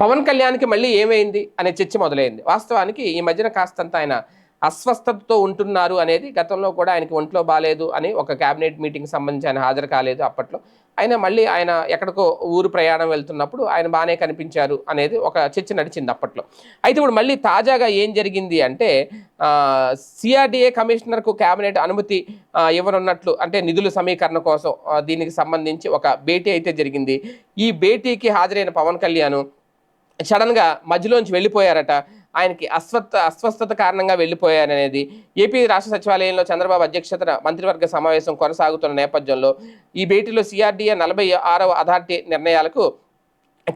పవన్ కళ్యాణ్కి మళ్ళీ ఏమైంది అనే చర్చ మొదలైంది. వాస్తవానికి ఈ మధ్యన కాస్తంత ఆయన అస్వస్థతతో ఉంటున్నారు అనేది గతంలో కూడా ఆయనకి ఒంట్లో బాగాలేదు అని ఒక క్యాబినెట్ మీటింగ్ సంబంధించి ఆయన హాజరు కాలేదు అప్పట్లో. ఆయన మళ్ళీ ఆయన ఎక్కడికో ఊరు ప్రయాణం వెళ్తున్నప్పుడు ఆయన బాగానే కనిపించారు అనేది ఒక చర్చ నడిచింది అప్పట్లో. అయితే ఇప్పుడు మళ్ళీ తాజాగా ఏం జరిగింది అంటే సిఆర్డిఏ కమిషనర్కు క్యాబినెట్ అనుమతి ఇవ్వనున్నట్లు అంటే నిధుల సమీకరణ కోసం దీనికి సంబంధించి ఒక భేటీ అయితే జరిగింది. ఈ భేటీకి హాజరైన పవన్ కళ్యాణ్ సడన్గా మధ్యలోంచి వెళ్ళిపోయారట. ఆయనకి అస్వస్థ అస్వస్థత కారణంగా వెళ్ళిపోయారనేది. ఏపీ రాష్ట్ర సచివాలయంలో చంద్రబాబు అధ్యక్షతన మంత్రివర్గ సమావేశం కొనసాగుతున్న నేపథ్యంలో ఈ భేటీలో సిఆర్డీఏ నలభై ఆరవ అథారిటీ నిర్ణయాలకు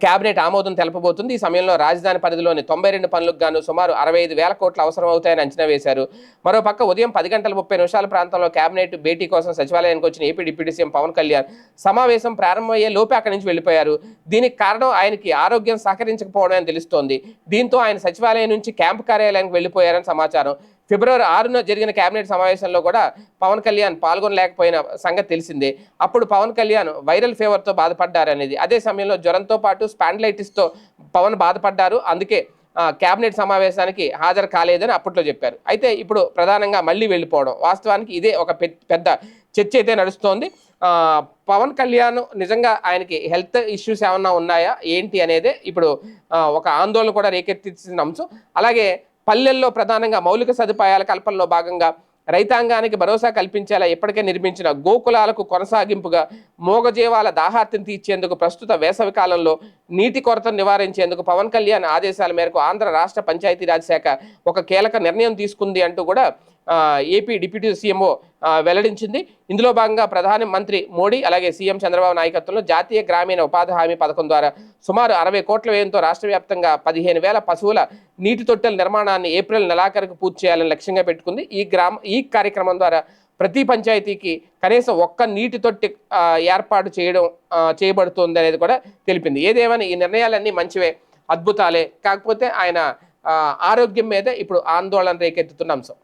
కేబినెట్ ఆమోదం తెలపబోతుంది. ఈ సమయంలో రాజధాని పరిధిలోని తొంభై రెండు పనులకు గాను సుమారు అరవై ఐదు వేల కోట్లు అవసరం అవుతాయని అంచనా వేశారు. మరోపక్క ఉదయం పది గంటల ముప్పై నిమిషాల ప్రాంతంలో కేబినెట్ భేటీ కోసం సచివాలయానికి వచ్చిన AP deputy CM Pawan Kalyan సమావేశం ప్రారంభమయ్యే లోపే అక్కడి నుంచి వెళ్ళిపోయారు. దీనికి కారణం ఆయనకి ఆరోగ్యం సహకరించకపోవడం అని తెలుస్తోంది. దీంతో ఆయన సచివాలయం నుంచి క్యాంపు కార్యాలయానికి వెళ్ళిపోయారని సమాచారం. ఫిబ్రవరి ఆరున జరిగిన కేబినెట్ సమావేశంలో కూడా పవన్ కళ్యాణ్ పాల్గొనలేకపోయిన సంగతి తెలిసిందే. అప్పుడు పవన్ కళ్యాణ్ వైరల్ ఫీవర్తో బాధపడ్డారనేది. అదే సమయంలో జ్వరంతో పాటు స్పాండ్లైటిస్తో పవన్ బాధపడ్డారు. అందుకే కేబినెట్ సమావేశానికి హాజరు కాలేదని అప్పట్లో చెప్పారు. అయితే ఇప్పుడు ప్రధానంగా మళ్ళీ వెళ్ళిపోవడం. వాస్తవానికి ఇదే ఒక పెద్ద చర్చ అయితే నడుస్తోంది. పవన్ కళ్యాణ్ నిజంగా ఆయనకి హెల్త్ ఇష్యూస్ ఏమన్నా ఉన్నాయా? ఏంటి అనేదే ఇప్పుడు ఒక ఆందోళన కూడా రేకెత్తించిన అంశం. అలాగే పల్లెల్లో ప్రధానంగా మౌలిక సదుపాయాల కల్పనలో భాగంగా రైతాంగానికి భరోసా కల్పించేలా ఇప్పటికే నిర్మించిన గోకులాలకు కొనసాగింపుగా మోగజీవాల దాహార్తిని తీర్చేందుకు ప్రస్తుత వేసవి కాలంలో నీటి కొరతను నివారించేందుకు పవన్ కళ్యాణ్ ఆదేశాల మేరకు ఆంధ్ర రాష్ట్ర పంచాయతీరాజ్ శాఖ ఒక కీలక నిర్ణయం తీసుకుంది అంటూ కూడా ఏపీ డిప్యూటీ సీఎంఓ వెల్లడించింది. ఇందులో భాగంగా ప్రధాని మంత్రి మోడీ అలాగే సీఎం చంద్రబాబు నాయకత్వంలో జాతీయ గ్రామీణ ఉపాధి హామీ పథకం ద్వారా సుమారు అరవై కోట్ల వ్యయంతో రాష్ట్ర వ్యాప్తంగా పదిహేను వేల పశువుల నీటి తొట్టెల నిర్మాణాన్ని ఏప్రిల్ నెలాఖరుకు పూర్తి చేయాలని లక్ష్యంగా పెట్టుకుంది. ఈ గ్రామ ఈ కార్యక్రమం ద్వారా ప్రతి పంచాయతీకి కనీసం ఒక్క నీటి తొట్టి ఏర్పాటు చేయడం చేయబడుతుంది అనేది కూడా తెలిపింది. ఏదేమైనా ఈ నిర్ణయాలన్నీ మంచివే అద్భుతాలే. కాకపోతే ఆయన ఆరోగ్యం మీద ఇప్పుడు ఆందోళన రేకెత్తుతున్న అంశం.